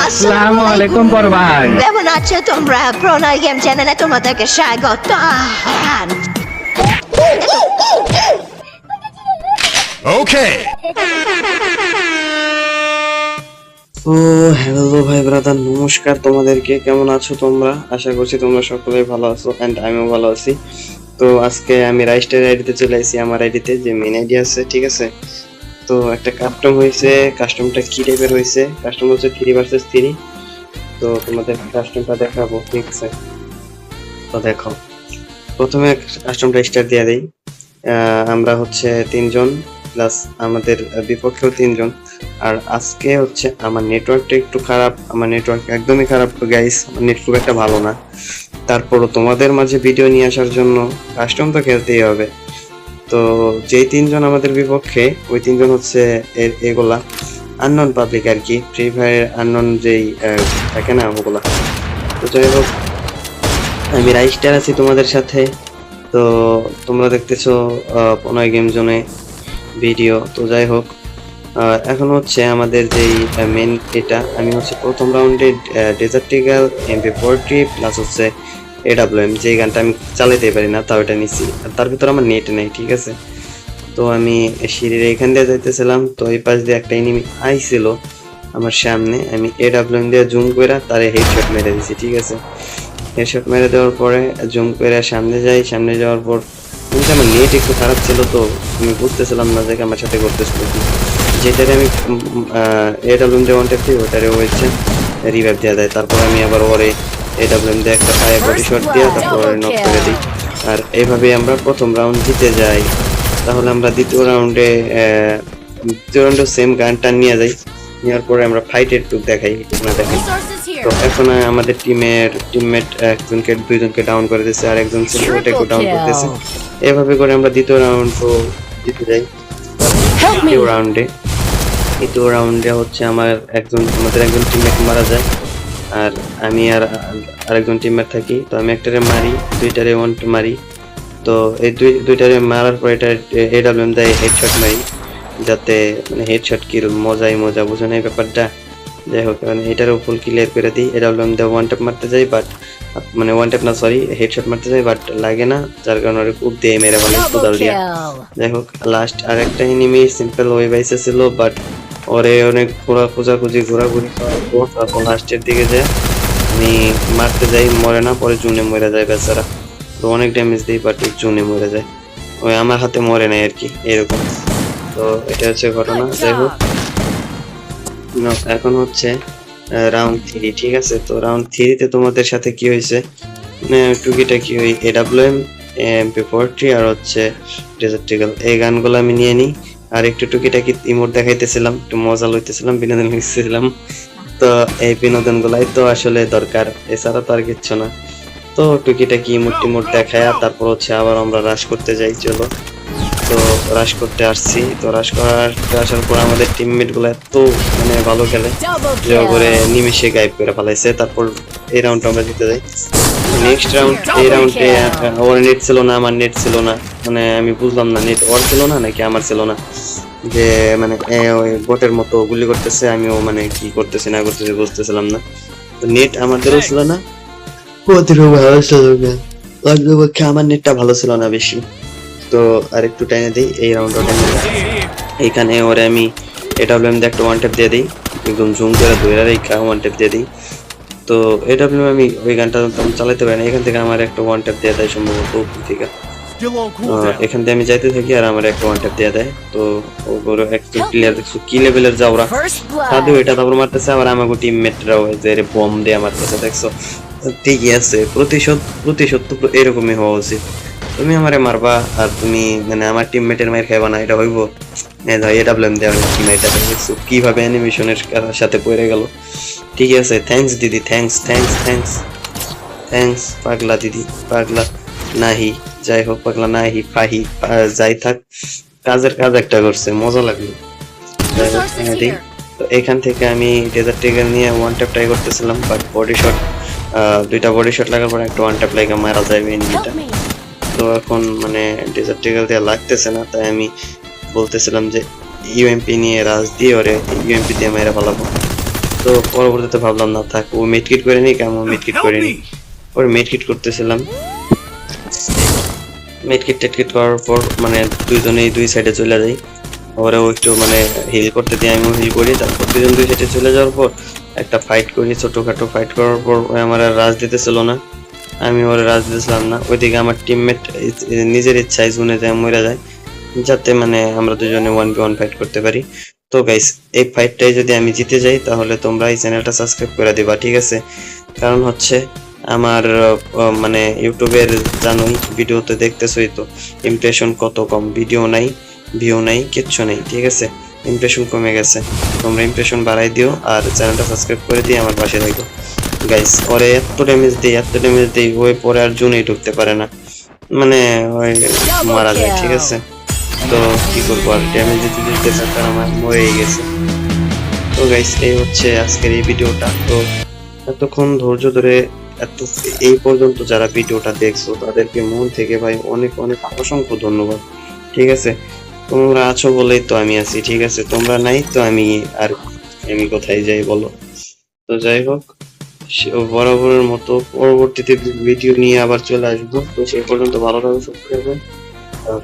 আসসালামু আলাইকুম বড় ভাই কেমন আছো তোমরা? প্রণয় গেম চ্যানেলে তোমাদেরকে স্বাগত। Okay. ও হ্যালো ভাই ব্রাদার নমস্কার তোমাদেরকে। কেমন আছো তোমরা? আশা করছি তোমরা সকলেই ভালো আছো অ্যান্ড আমিও ভালো আছি। তো আজকে আমি রাইস্টার আইডিতে চলে আসি আমার আইডিতে যে মেন আইডি আছে ঠিক আছে? তো একটা কাস্টম হয়েছে কাস্টমটা কি টাইপের হয়েছে? কাস্টম হচ্ছে থ্রি ভার্সেস থ্রি তো তোমাদের কাস্টমটা দেখাবো, ঠিক আছে? তো দেখো, প্রথমে কাস্টমটা স্টার্ট দিয়ে দিই। আমরা হচ্ছে তিনজন প্লাস আমাদের বিপক্ষেও তিনজন। আর আজকে হচ্ছে আমার নেটওয়ার্কটা একটু খারাপ, আমার নেটওয়ার্ক একদমই খারাপ। গাইস আমার নেট খুব একটা ভালো না। তারপরও তোমাদের মাঝে ভিডিও নিয়ে আসার জন্য কাস্টম তো খেলতেই হবে। তো যেই তিনজন আমাদের বিপক্ষে, ওই তিনজন হচ্ছে এ- এগুলা, আননন পাবলিক আর কি, ফ্রি ফায়ার আননন যেই থাকে না ওগুলা। তো যাই হোক, আমি রাইস্টার আছি তোমাদের সাথে। তো তোমরা দেখতেছো পনয় গেম জোনে ভিডিও। তো যাই হোক এখন হচ্ছে আমাদের যেই মেন এটা, আমি হচ্ছে প্রথম রাউন্ডে desert eagle MP forty plus হচ্ছে এডাব্লিউএম যে গানটা আমি চালাতে পারি না, তাও এটা নিছি। আর তার ভিতরে আমার নেট নেই, ঠিক আছে? তো আমি সিঁড়ির এখান দিয়ে যাইতেছিলাম, তো এই পাশ দিয়ে একটা এনিমি আইছিল আমার সামনে। আমি এডাব্লিউএম দিয়ে জুম করে তারে হেডশট মেরে দিছি, ঠিক আছে? হেডশট মেরে দেওয়ার পরে জুম করে সামনে যাই, সামনে যাওয়ার পর কিন্তু আমার নেট একটু খারাপ ছিল তো, আমি বুঝতেছিলাম না যে আমার সাথে করতেছিল যেটারে আমি এডাব্লিউএম দিয়ে ওয়ান্টেড দিই ওটারে হচ্ছে রিভাইভ দেওয়া দেয়। তারপর আমি আবার ওরে এডাব্লিউএম দিয়ে একটা পায়ে বডি শট দিয়ে তারপর নক করে দিই। আর এইভাবেই আমরা প্রথম রাউন্ড জিতে যাই। তাহলে আমরা দ্বিতীয় রাউন্ডে দ্বিতীয় রাউন্ডে সেম গানটা নিয়ে যাই। নেওয়ার পরে আমরা ফাইটের টুক দেখাই না দেখাই তো এখন আমাদের টিমের টিমমেট একজনকে দুইজনকে ডাউন করে দিয়েছে আর একজন সিকিউরিটিকে ডাউন করতেছে। এভাবে করে আমরা দ্বিতীয় রাউন্ড জিতে যাই। দ্বিতীয় রাউন্ডে দ্বিতীয় রাউন্ডে হচ্ছে আমার একজন আমাদের একজন টিমমেট মারা যায়। আর আমি আর আরেকজন টিমমেট থাকি তো আমি একটারে মারি দুইটারে ওয়ান মারি। তো এই দুই দুইটারে মারার পর এটা এডাব্লিউএম দেয় হেডশট মারি যাতে মানে হেডশট কিল মজাই মজা বুঝো না এই ব্যাপারটা? যাই হোক মানে এটারও ফুল ক্লিয়ার করে দিই এডাব্লিউএম দিয়ে ওয়ান ট্যাপ মারতে যাই বাট মানে ওয়ান ট্যাপ না সরি হেডশট মারতে যাই বাট লাগে না যার কারণে ওরে খুব দিয়ে মেরে বলে কোদাল দিয়া। যাই হোক লাস্ট আর একটা এনিমি সিম্পল বাইসে ছিল বাট ওরে অনেক ঘোরা খোঁজাখুঁজি ঘোরাঘুরি করার পর তারপর লাস্টের দিকে যে আমি মারতে যাই মরে না পরে জুনে মরে যায় বেচারা। তো অনেক ড্যামেজ দিই বাট জুনে মরে যায়। ওই আমার হাতে মরে নাই আর কি এরকম। তো এটা হচ্ছে ঘটনা যাই হোক। এখন হচ্ছে রাউন্ড থ্রি ঠিক আছে? তো রাউন্ড থ্রিতে তোমাদের সাথে কি হয়েছে? টুকিটা কি ওই এডাব্লিউএম এমপি ফোরটি আর হচ্ছে ডেজার্টিক্যাল এই গানগুলো আমি নিয়ে নিই। আর একটু টুকিটাকি ইমোট দেখাইতেছিলাম একটু মজা লইতেছিলাম বিনোদন লিখতেছিলাম তো এই বিনোদন গুলাই তো আসলে দরকার এছাড়া তো আর কিচ্ছু না। তো টুকিটাকি ইমোট টিমোট দেখায় তারপর হচ্ছে আবার আমরা রাশ করতে যাই চলো। তো রাশ করতে আসছি তো রাশ করার আসার পর আমাদের টিমমেটগুলো এত মানে ভালো খেলে যে করে নিমেষে গায়েব করে ফেলাইছে। তারপর এই রাউন্ড আমরা জিতে যাই। নেক্সট রাউন্ড এই রাউন্ডে ওর নেট ছিল না আমার নেট ছিল না। মানে আমি বুঝলাম না নেট ওর ছিল না নাকি আমার ছিল না? যে মানে এ ওই বোটের মতো গুলি করতেছে আমিও মানে কি করতেছি না করতেছি বুঝতেছিলাম না। তো নেট আমাদেরও ছিল না। ওদেরও ভালো ছিল না। আমার নেটটা ভালো ছিল না বেশি। তো আর একটু টাইনে দিই এই রাউন্ডটা দিই এইখানে ওরে আমি এডাব্লিউএম দিয়ে একটা ওয়ান ট্যাপ দিয়ে দিই। একদম জুম করে ধরে রেখা ওয়ান ট্যাপ দিয়ে দিই। তো এডাব্লিউএম আমি ওই গানটা চালাতে পারি না। এখান থেকে আমার একটা ওয়ান ট্যাপ দিয়ে দেয় সম্ভবত থেকে। এখান থেকে আমি যাইতে থাকি আর আমার একটা ওয়ান ট্যাপ দিয়ে দেয়। তো ওগুলো একটু প্লেয়ার দেখছ কি লেভেলের যাও ওরা? সাধু এটা তারপর মারতেছে আবার আমাকে টিমমেটরাও যে বম দিয়ে মারতেছে দেখছ? ঠিকই আছে প্রতিশোধ প্রতিশোধ তো এরকমই হওয়া উচিত। তুমি আমারে মারবা আর তুমি মানে আমার টিমমেটের মার খাইবা না এটা হইব। এটা ব্লেম দেওয়া টিম এটা দেখছ? কীভাবে অ্যানিমেশনের সাথে পড়ে গেল। ঠিক আছে থ্যাঙ্কস দিদি থ্যাঙ্কস থ্যাঙ্কস থ্যাঙ্কস থ্যাঙ্কস পাগলা দিদি পাগলা নাহি। যাই হোক পাগলা নাহি ফাহি যাই থাক। কাজের কাজ একটা করছে মজা লাগল। হ্যাঁ। তো এখান থেকে আমি ডেজার্ট টিগার নিয়ে ওয়ান ট্যাপ ট্রাই করতেছিলাম বাট বডি শট দুইটা বডি শট লাগার পর একটা ওয়ান ট্যাপ লাগে মারা যায় এনিমিটা তো এখন মানে ডেজার্ট টিগার দিয়ে লাগতেছে না তাই আমি বলতেছিলাম যে ইউএমপি নিয়ে রাজ দিয়ে ওরে ইউএমপি দিয়ে মেরে ফেলাবো তো পরবর্তীতে ভাবলাম না থাক ও মেডকিট করে নি কেমন মেডকিট করে নি ওর মেডকিট করতেছিলাম। মেডকিট টেডকিট করার পর মানে দুইজনেই দুই সাইডে চলে যাই। ওরা ও একটু মানে হিল করতে দিয়ে আমিও হিল করি। তারপর দুজন দুই সাইডে চলে যাওয়ার পর একটা ফাইট করি, ছোটোখাটো ফাইট করার পর আমার আর রাজ দিতেছিল না। আমি ওরা রাজ দিতেছিলাম না। ওইদিকে আমার টিমমেট নিজের ইচ্ছায় জুনে যায় মরে যায়। যাতে মানে আমরা দুজনে ওয়ান বি ওয়ান ফাইট করতে পারি। তো গাইস এই ফাইটটাই যদি আমি জিতে যাই, তাহলে তোমরা এই চ্যানেলটা সাবস্ক্রাইব করে দিবা, ঠিক আছে? কারণ হচ্ছে আমার মানে ইউটিউবের জানোই ভিডিওতে দেখতেছই তো ইমপ্রেশন কত কম ভিডিও নাই ভিউ নাই, কিচ্ছু নেই, ঠিক আছে? ইমপ্রেশন কমে গেছে। তোমরা ইমপ্রেশন বাড়াই দিও আর চ্যানেলটা সাবস্ক্রাইব করে দিয়ে আমার পাশে থাকো। গাইস ওরে এত ড্যামেজ দিই, এত ড্যামেজ দিই, ওই পরে আর জুনেই ঢুকতে পারে না। মানে ওই মারা যায়, ঠিক আছে? তো কি করব আর ড্যামেজ দিতে দিতে তার আমার মরেই গেছে। তো গাইস এই হচ্ছে আজকের এই ভিডিওটা তো এতক্ষণ ধৈর্য ধরে এই পর্যন্ত যারা ভিডিওটা দেখছ তাদেরকে মন থেকে ভাই অনেক অনেক অসংখ্য ধন্যবাদ। ঠিক আছে? তোমরা আছো বলেই তো আমি আছি ঠিক আছে? তোমরা নাই তো আমি আর আমি কোথায় যাই বলো? তো যাই হোক বরাবরের মতো পরবর্তীতে ভিডিও নিয়ে আবার চলে আসব। তো সেই পর্যন্ত ভালো থাকবে সুস্থ থাকবেন আহ,